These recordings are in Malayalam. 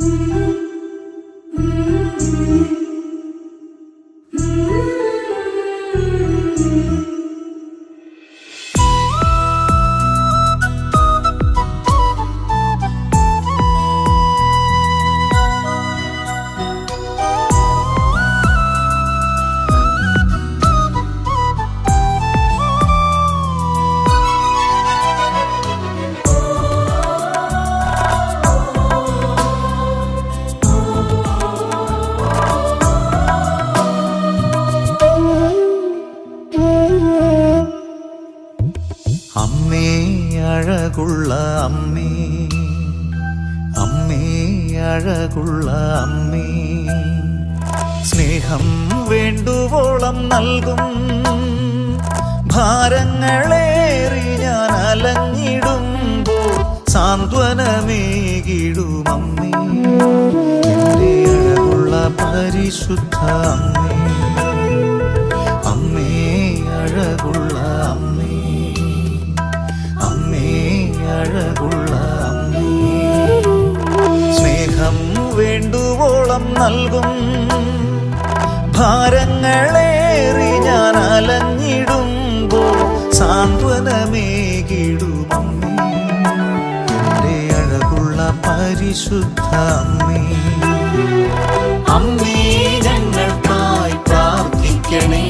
അമ്മേ അഴകുള്ള അമ്മേ സ്നേഹം വേണ്ടുവോളം നൽകും. ഭാരങ്ങളേറി ഞാൻ അലഞ്ഞിടുമ്പോൾ സാന്ത്വനമേകിടും അമ്മേ അഴകുള്ള പരിശുദ്ധ അമ്മേ. വേണ്ടുവോളം നൽകും. ഭാരങ്ങളേറി ഞാൻ അലഞ്ഞിടുമ്പോൾ സാന്ത്വനമേകിടും അമ്മേ എന്റെ അഴകുള്ള പരിശുദ്ധ അമ്മേ അമ്മേ ഞങ്ങൾക്കായി പ്രാർത്ഥിക്കണേ.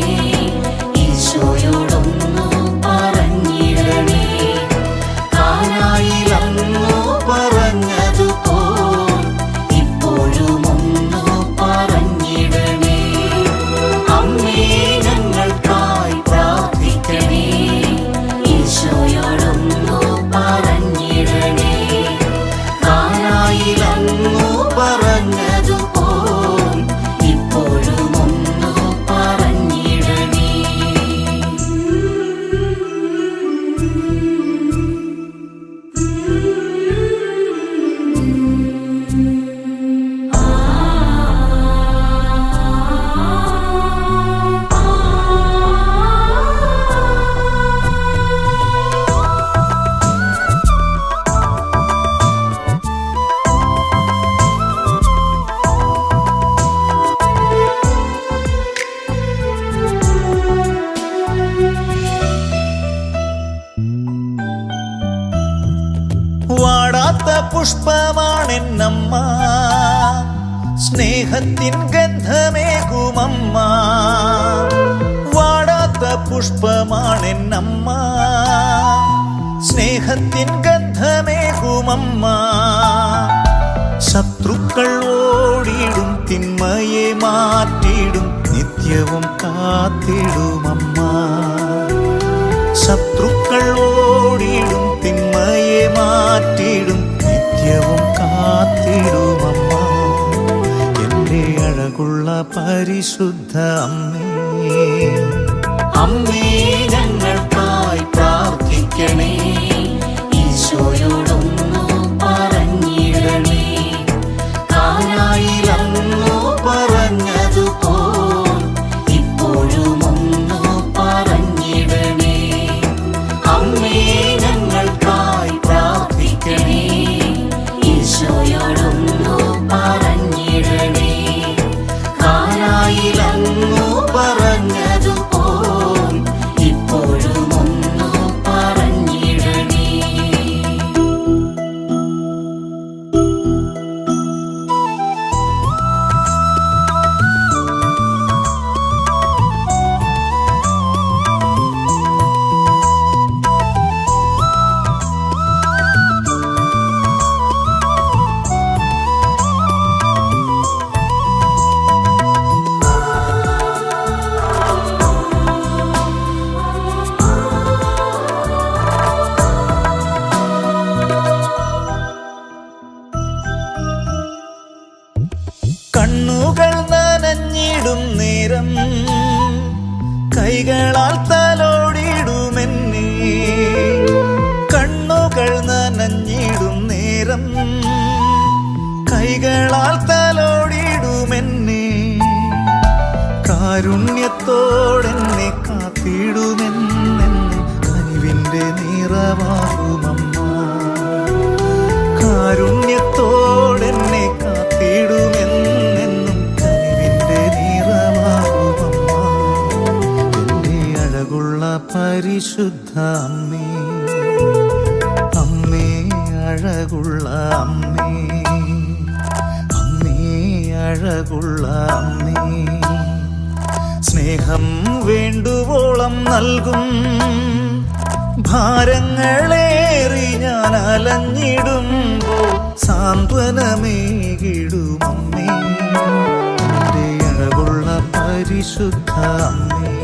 പുഷ്പമാണെന്നമ്മ. സ്നേഹത്തിൻ ഗന്ധമേകുമമ്മ. വാടാത്ത പുഷ്പമാണെന്നമ്മ. സ്നേഹത്തിൻ ഗന്ധമേകുമമ്മ. ശത്രുക്കൾ ഓടിയിടും തിന്മയെ മാറ്റിയിടും നിത്യവും കാത്തിടുമമ്മ. ശത്രുക്കൾ ഓടിയിടും പരിശുദ്ധ അമ്മേ. അമ്മേ കൈകളാൽ തലോടിടുമെന്നെ കണ്ണുകൾ നനഞ്ഞിടും നേരം. കൈകളാൽ തലോടിടുമെന്നെ കാരുണ്യത്തോടെന്നെ കാത്തിടുമെന്നെ കനിവിന്റെ നിറവാകുമമ്മ പരിശുദ്ധ അമ്മേ അമ്മേ അഴകുള്ള അമ്മേ. അമ്മേ അഴകുള്ള അമ്മേ. സ്നേഹം വേണ്ടുവോളം നൽകും. ഭാരങ്ങളേറി ഞാൻ അലഞ്ഞിടുമ്പോൾ സാന്ത്വനമേകിടും അമ്മേ. അഴകുള്ള പരിശുദ്ധ അമ്മേ